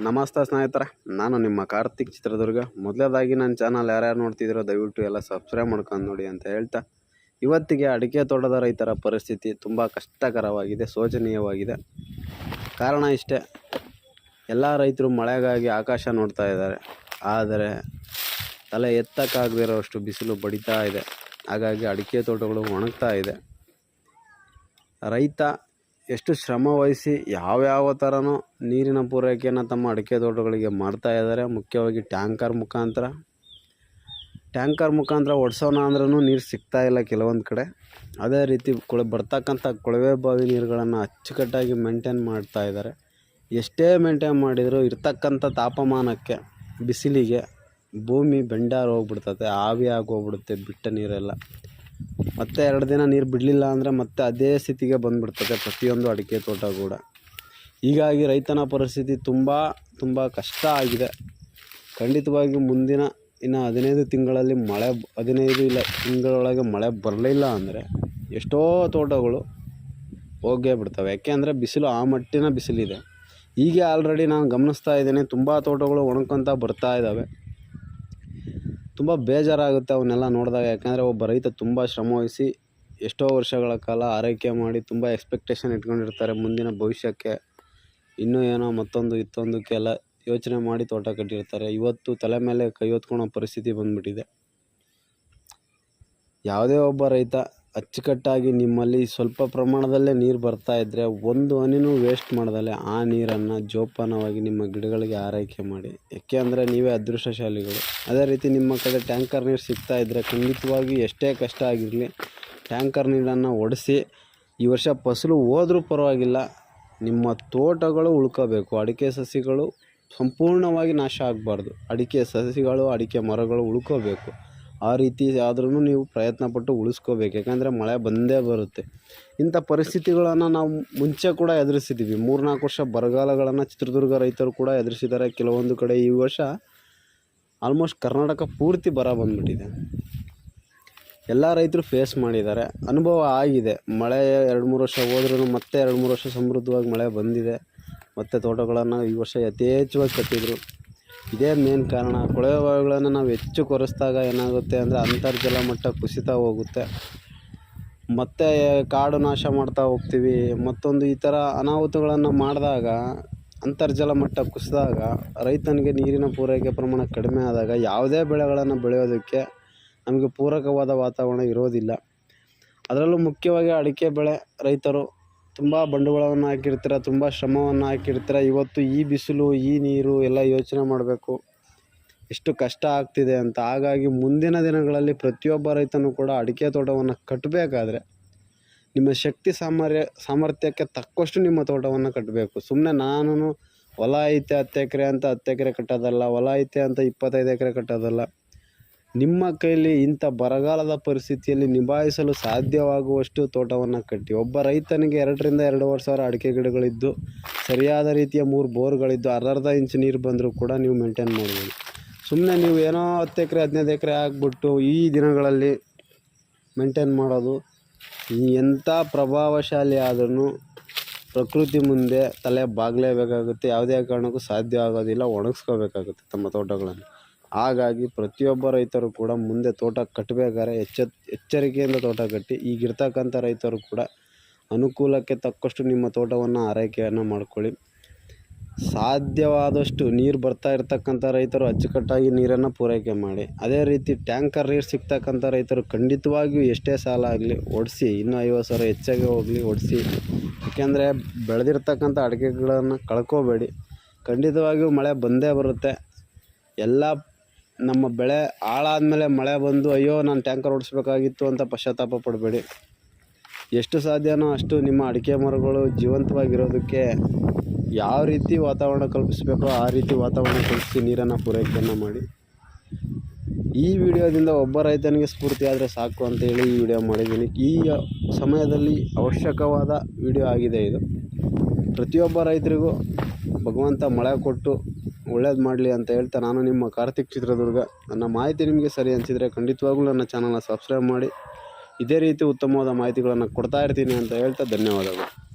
ನಮಸ್ತೆ ಸ್ನೇಹಿತರೆ, ನಾನು ನಿಮ್ಮ ಕಾರ್ತಿಕ್ ಚಿತ್ರದುರ್ಗ. ಮೊದಲೇದಾಗಿ ನನ್ನ ಚಾನಲ್ ಯಾರ್ಯಾರು ನೋಡ್ತಿದ್ದೀರೋ ದಯವಿಟ್ಟು ಎಲ್ಲ ಸಬ್ಸ್ಕ್ರೈಬ್ ಮಾಡ್ಕೊಂಡು ನೋಡಿ ಅಂತ ಹೇಳ್ತಾ, ಇವತ್ತಿಗೆ ಅಡಿಕೆ ತೋಟದ ರೈತರ ಪರಿಸ್ಥಿತಿ ತುಂಬ ಕಷ್ಟಕರವಾಗಿದೆ, ಶೋಚನೀಯವಾಗಿದೆ. ಕಾರಣ ಇಷ್ಟೇ, ಎಲ್ಲ ರೈತರು ಮಳೆಗಾಗಿ ಆಕಾಶ ನೋಡ್ತಾ ಇದ್ದಾರೆ. ಆದರೆ, ತಲೆ ಎತ್ತಕ್ಕಾಗದಿರೋಷ್ಟು ಬಿಸಿಲು ಬಡಿತಾ ಇದೆ. ಹಾಗಾಗಿ ಅಡಿಕೆ ತೋಟಗಳು ಒಣಗ್ತಾ ಇದೆ. ರೈತ ಎಷ್ಟು ಶ್ರಮ ವಹಿಸಿ ಯಾವ್ಯಾವ ಥರನೋ ನೀರಿನ ಪೂರೈಕೆಯನ್ನು ತಮ್ಮ ಅಡಿಕೆ ತೋಟಗಳಿಗೆ ಮಾಡ್ತಾ ಇದ್ದಾರೆ. ಮುಖ್ಯವಾಗಿ ಟ್ಯಾಂಕರ್ ಮುಖಾಂತರ. ಟ್ಯಾಂಕರ್ ಮುಖಾಂತರ ಒಡ್ಸೋಣ ಅಂದ್ರೂ ನೀರು ಸಿಗ್ತಾ ಇಲ್ಲ ಕೆಲವೊಂದು ಕಡೆ. ಅದೇ ರೀತಿ ಕೊಳ ಬರ್ತಕ್ಕಂಥ ಕೊಳವೆ ಬಾವಿ ನೀರುಗಳನ್ನು ಅಚ್ಚುಕಟ್ಟಾಗಿ ಮೇಂಟೈನ್ ಮಾಡ್ತಾ ಇದ್ದಾರೆ. ಎಷ್ಟೇ ಮೇಂಟೈನ್ ಮಾಡಿದರೂ ಇರ್ತಕ್ಕಂಥ ತಾಪಮಾನಕ್ಕೆ, ಬಿಸಿಲಿಗೆ ಭೂಮಿ ಬೆಂಡಾರು ಹೋಗ್ಬಿಡ್ತತೆ ಆವಿ ಆಗೋಗ್ಬಿಡುತ್ತೆ ಬಿಟ್ಟ ನೀರೆಲ್ಲ. ಮತ್ತೆ ಎರಡು ದಿನ ನೀರು ಬಿಡಲಿಲ್ಲ ಅಂದರೆ ಮತ್ತೆ ಅದೇ ಸ್ಥಿತಿಗೆ ಬಂದುಬಿಡ್ತದೆ ಪ್ರತಿಯೊಂದು ಅಡಿಕೆ ತೋಟ ಕೂಡ. ಹೀಗಾಗಿ ರೈತನ ಪರಿಸ್ಥಿತಿ ತುಂಬ ತುಂಬ ಕಷ್ಟ ಆಗಿದೆ. ಖಂಡಿತವಾಗಿ ಮುಂದಿನ ಇನ್ನು ಹದಿನೈದು ತಿಂಗಳಲ್ಲಿ ಮಳೆ ಹದಿನೈದು ಇಲ್ಲ, ತಿಂಗಳೊಳಗೆ ಮಳೆ ಬರಲಿಲ್ಲ ಅಂದರೆ ಎಷ್ಟೋ ತೋಟಗಳು ಹೋಗೇ ಬಿಡ್ತವೆ. ಯಾಕೆ ಅಂದರೆ ಬಿಸಿಲು ಆ ಮಟ್ಟಿನ ಬಿಸಿಲಿದೆ. ಹೀಗೆ ಆಲ್ರೆಡಿ ನಾನು ಗಮನಿಸ್ತಾ ಇದ್ದೇನೆ, ತುಂಬ ತೋಟಗಳು ಒಣ್ಕೊತಾ ಬರ್ತಾ ಇದ್ದಾವೆ. ತುಂಬ ಬೇಜಾರಾಗುತ್ತೆ ಅವನ್ನೆಲ್ಲ ನೋಡಿದಾಗ. ಯಾಕಂದರೆ ಒಬ್ಬ ರೈತ ತುಂಬ ಶ್ರಮವಹಿಸಿ ಎಷ್ಟೋ ವರ್ಷಗಳ ಕಾಲ ಆರೈಕೆ ಮಾಡಿ ತುಂಬ ಎಕ್ಸ್ಪೆಕ್ಟೇಷನ್ ಇಟ್ಕೊಂಡಿರ್ತಾರೆ ಮುಂದಿನ ಭವಿಷ್ಯಕ್ಕೆ. ಇನ್ನೂ ಏನೋ ಮತ್ತೊಂದು ಇತ್ತೊಂದಕ್ಕೆಲ್ಲ ಯೋಚನೆ ಮಾಡಿ ತೋಟ ಕಟ್ಟಿರ್ತಾರೆ. ಇವತ್ತು ತಲೆ ಮೇಲೆ ಕೈ ಹೊತ್ಕೊಳೋ ಪರಿಸ್ಥಿತಿ ಬಂದ್ಬಿಟ್ಟಿದೆ. ಯಾವುದೇ ಒಬ್ಬ ರೈತ ಅಚ್ಚುಕಟ್ಟಾಗಿ ನಿಮ್ಮಲ್ಲಿ ಸ್ವಲ್ಪ ಪ್ರಮಾಣದಲ್ಲೇ ನೀರು ಬರ್ತಾ ಇದ್ದರೆ ಒಂದು ಹನಿನೂ ವೇಸ್ಟ್ ಮಾಡ್ದಲೆ ಆ ನೀರನ್ನು ಜೋಪಾನವಾಗಿ ನಿಮ್ಮ ಗಿಡಗಳಿಗೆ ಆರೈಕೆ ಮಾಡಿ. ಯಾಕೆ ಅಂದರೆ ನೀವೇ ಅದೃಷ್ಟಶಾಲಿಗಳು. ಅದೇ ರೀತಿ ನಿಮ್ಮ ಕಡೆ ಟ್ಯಾಂಕರ್ ನೀರು ಸಿಗ್ತಾ ಇದ್ದರೆ ಖಂಡಿತವಾಗಿ ಎಷ್ಟೇ ಕಷ್ಟ ಆಗಿರಲಿ ಟ್ಯಾಂಕರ್ ನೀರನ್ನು ಒಡಿಸಿ ಈ ವರ್ಷ ಫಸಲು ಹೋದರೂ ಪರವಾಗಿಲ್ಲ, ನಿಮ್ಮ ತೋಟಗಳು ಉಳ್ಕೋಬೇಕು. ಅಡಿಕೆ ಸಸಿಗಳು ಸಂಪೂರ್ಣವಾಗಿ ನಾಶ ಆಗಬಾರ್ದು. ಅಡಿಕೆ ಸಸಿಗಳು, ಅಡಿಕೆ ಮರಗಳು ಉಳ್ಕೋಬೇಕು. ಆ ರೀತಿ ಆದ್ರೂ ನೀವು ಪ್ರಯತ್ನಪಟ್ಟು ಉಳಿಸ್ಕೋಬೇಕು. ಯಾಕಂದರೆ ಮಳೆ ಬಂದೇ ಬರುತ್ತೆ. ಇಂಥ ಪರಿಸ್ಥಿತಿಗಳನ್ನು ನಾವು ಮುಂಚೆ ಕೂಡ ಎದುರಿಸಿದ್ದೀವಿ ಮೂರ್ನಾಲ್ಕು ವರ್ಷ ಬರಗಾಲಗಳನ್ನು ಚಿತ್ರದುರ್ಗ ರೈತರು ಕೂಡ ಎದುರಿಸಿದ್ದಾರೆ. ಕೆಲವೊಂದು ಕಡೆ ಈ ವರ್ಷ ಆಲ್ಮೋಸ್ಟ್ ಕರ್ನಾಟಕ ಪೂರ್ತಿ ಬರ ಬಂದ್ಬಿಟ್ಟಿದೆ. ಎಲ್ಲ ರೈತರು ಫೇಸ್ ಮಾಡಿದ್ದಾರೆ. ಅನುಭವ ಆಗಿದೆ. ಮಳೆ ಎರಡು ಮೂರು ವರ್ಷ ಹೋದ್ರೂ ಮತ್ತೆ ಎರಡು ಮೂರು ವರ್ಷ ಸಮೃದ್ಧವಾಗಿ ಮಳೆ ಬಂದಿದೆ. ಮತ್ತು ತೋಟಗಳನ್ನು ಈ ವರ್ಷ ಯಥೇಚ್ಛವಾಗಿ ಕಟ್ಟಿದ್ರು. ಇದೇ ಮೇನ್ ಕಾರಣ. ಕೊಳವೆ ಬಾವಿಗಳನ್ನು ನಾವು ಹೆಚ್ಚು ಕೊರೆಸಿದಾಗ ಏನಾಗುತ್ತೆ ಅಂದರೆ ಅಂತರ್ಜಲ ಮಟ್ಟ ಕುಸಿತ ಹೋಗುತ್ತೆ. ಮತ್ತು ಕಾಡು ನಾಶ ಮಾಡ್ತಾ ಹೋಗ್ತೀವಿ. ಮತ್ತೊಂದು ಈ ಥರ ಅನಾಹುತಗಳನ್ನು ಮಾಡಿದಾಗ, ಅಂತರ್ಜಲ ಮಟ್ಟ ಕುಸಿದಾಗ, ರೈತನಿಗೆ ನೀರಿನ ಪೂರೈಕೆ ಪ್ರಮಾಣ ಕಡಿಮೆ ಆದಾಗ, ಯಾವುದೇ ಬೆಳೆಗಳನ್ನು ಬೆಳೆಯೋದಕ್ಕೆ ನಮಗೆ ಪೂರಕವಾದ ವಾತಾವರಣ ಇರೋದಿಲ್ಲ. ಅದರಲ್ಲೂ ಮುಖ್ಯವಾಗಿ ಅಡಿಕೆ ಬೆಳೆ ರೈತರು ತುಂಬ ಬಂಡವಾಳವನ್ನು ಹಾಕಿರ್ತೀರ, ತುಂಬ ಶ್ರಮವನ್ನು ಹಾಕಿರ್ತೀರ, ಇವತ್ತು ಈ ಬಿಸಿಲು, ಈ ನೀರು ಎಲ್ಲ ಯೋಚನೆ ಮಾಡಬೇಕು. ಎಷ್ಟು ಕಷ್ಟ ಆಗ್ತಿದೆ ಅಂತ. ಹಾಗಾಗಿ ಮುಂದಿನ ದಿನಗಳಲ್ಲಿ ಪ್ರತಿಯೊಬ್ಬ ರೈತನೂ ಕೂಡ ಅಡಿಕೆ ತೋಟವನ್ನು ಕಟ್ಟಬೇಕಾದ್ರೆ ನಿಮ್ಮ ಶಕ್ತಿ ಸಾಮರ್ಯ, ಸಾಮರ್ಥ್ಯಕ್ಕೆ ತಕ್ಕಷ್ಟು ನಿಮ್ಮ ತೋಟವನ್ನು ಕಟ್ಟಬೇಕು ಸುಮ್ಮನೆ ನಾನು ಹೊಲ ಐತೆ ಹತ್ತು ಎಕರೆ ಅಂತ ಹತ್ತು ಎಕರೆ ಕಟ್ಟೋದಲ್ಲ, ಹೊಲ ಐತೆ ಅಂತ ಇಪ್ಪತ್ತೈದು ಎಕರೆ ಕಟ್ಟೋದಲ್ಲ. ನಿಮ್ಮ ಕೈಯಲ್ಲಿ ಇಂಥ ಬರಗಾಲದ ಪರಿಸ್ಥಿತಿಯಲ್ಲಿ ನಿಭಾಯಿಸಲು ಸಾಧ್ಯವಾಗುವಷ್ಟು ತೋಟವನ್ನು ಕಟ್ಟಿ. ಒಬ್ಬ ರೈತನಿಗೆ ಎರಡರಿಂದ ಎರಡೂವರೆ ಸಾವಿರ ಅಡಿಕೆ ಗಿಡಗಳಿದ್ದು, ಸರಿಯಾದ ರೀತಿಯ ಮೂರು ಬೋರ್ಗಳಿದ್ದು, ಅರ್ಧ ಇಂಚು ನೀರು ಬಂದರೂ ಕೂಡ ನೀವು ಮೇಂಟೈನ್ ಮಾಡ್ಬೋದು. ಸುಮ್ಮನೆ ನೀವು ಏನೋ ಹತ್ತು ಎಕರೆ, ಹದಿನೈದು ಎಕರೆ ಹಾಕ್ಬಿಟ್ಟು ಈ ದಿನಗಳಲ್ಲಿ ಮೇಂಟೈನ್ ಮಾಡೋದು, ಎಂಥ ಪ್ರಭಾವಶಾಲಿ ಆದ್ರೂ ಪ್ರಕೃತಿ ಮುಂದೆ ತಲೆ ಬಾಗಲೇಬೇಕಾಗುತ್ತೆ. ಯಾವುದೇ ಕಾರಣಕ್ಕೂ ಸಾಧ್ಯ ಆಗೋದಿಲ್ಲ ಒಣಗಿಸ್ಕೋಬೇಕಾಗುತ್ತೆ ತಮ್ಮ ತೋಟಗಳನ್ನು. ಹಾಗಾಗಿ ಪ್ರತಿಯೊಬ್ಬ ರೈತರು ಕೂಡ ಮುಂದೆ ತೋಟ ಕಟ್ಟಬೇಕಾದ್ರೆ ಎಚ್ಚ, ಎಚ್ಚರಿಕೆಯಿಂದ ತೋಟ ಕಟ್ಟಿ ಈಗಿರ್ತಕ್ಕಂಥ ರೈತರು ಕೂಡ ಅನುಕೂಲಕ್ಕೆ ತಕ್ಕಷ್ಟು ನಿಮ್ಮ ತೋಟವನ್ನು ಆರೈಕೆಯನ್ನು ಮಾಡ್ಕೊಳ್ಳಿ. ಸಾಧ್ಯವಾದಷ್ಟು ನೀರು ಬರ್ತಾ ಇರ್ತಕ್ಕಂಥ ರೈತರು ಅಚ್ಚುಕಟ್ಟಾಗಿ ನೀರನ್ನು ಪೂರೈಕೆ ಮಾಡಿ. ಅದೇ ರೀತಿ ಟ್ಯಾಂಕರ್ ನೀರು ಸಿಗ್ತಕ್ಕಂಥ ರೈತರು ಖಂಡಿತವಾಗಿಯೂ ಎಷ್ಟೇ ಸಾಲ ಆಗಲಿ ಒಡಿಸಿ, ಇನ್ನೂ ಐವತ್ತು ಸಾವಿರ ಹೆಚ್ಚಾಗಿ ಹೋಗಲಿ ಒಡಿಸಿ. ಯಾಕೆಂದರೆ ಬೆಳೆದಿರ್ತಕ್ಕಂಥ ಅಡಿಕೆಗಳನ್ನು ಕಳ್ಕೋಬೇಡಿ. ಖಂಡಿತವಾಗಿಯೂ ಮಳೆ ಬಂದೇ ಬರುತ್ತೆ. ಎಲ್ಲ ನಮ್ಮ ಬೆಳೆ ಹಾಳಾದ್ಮೇಲೆ ಮಳೆ ಬಂದು ಅಯ್ಯೋ, ನಾನು ಟ್ಯಾಂಕರ್ ಓಡಿಸ್ಬೇಕಾಗಿತ್ತು ಅಂತ ಪಶ್ಚಾತ್ತಾಪ ಪಡಬೇಡಿ. ಎಷ್ಟು ಸಾಧ್ಯನೋ ಅಷ್ಟು ನಿಮ್ಮ ಅಡಿಕೆ ಮರಗಳು ಜೀವಂತವಾಗಿರೋದಕ್ಕೆ ಯಾವ ರೀತಿ ವಾತಾವರಣ ಕಲ್ಪಿಸಬೇಕೋ ಆ ರೀತಿ ವಾತಾವರಣ ಕಲ್ಪಿಸಿ ನೀರನ್ನು ಪೂರೈಕೆಯನ್ನು ಮಾಡಿ. ಈ ವಿಡಿಯೋದಿಂದ ಒಬ್ಬ ರೈತನಿಗೆ ಸ್ಫೂರ್ತಿ ಆದರೆ ಸಾಕು ಅಂತೇಳಿ ಈ ವಿಡಿಯೋ ಮಾಡಿದ್ದೀನಿ. ಈ ಸಮಯದಲ್ಲಿ ಅವಶ್ಯಕವಾದ ವಿಡಿಯೋ ಆಗಿದೆ ಇದು. ಪ್ರತಿಯೊಬ್ಬ ರೈತರಿಗೂ ಭಗವಂತ ಮಳೆ ಕೊಟ್ಟು ಒಳ್ಳೇದು ಮಾಡಲಿ ಅಂತ ಹೇಳ್ತಾ ನಾನು ನಿಮ್ಮ ಕಾರ್ತಿಕ್ ಚಿತ್ರದುರ್ಗ. ನನ್ನ ಮಾಹಿತಿ ನಿಮಗೆ ಸರಿ ಅನಿಸಿದರೆ ಖಂಡಿತವಾಗ್ಲೂ ನನ್ನ ಚಾನಲ್ನ ಸಬ್ಸ್ಕ್ರೈಬ್ ಮಾಡಿ. ಇದೇ ರೀತಿ ಉತ್ತಮವಾದ ಮಾಹಿತಿಗಳನ್ನು ಕೊಡ್ತಾ ಇರ್ತೀನಿ ಅಂತ ಹೇಳ್ತಾ ಧನ್ಯವಾದಗಳು.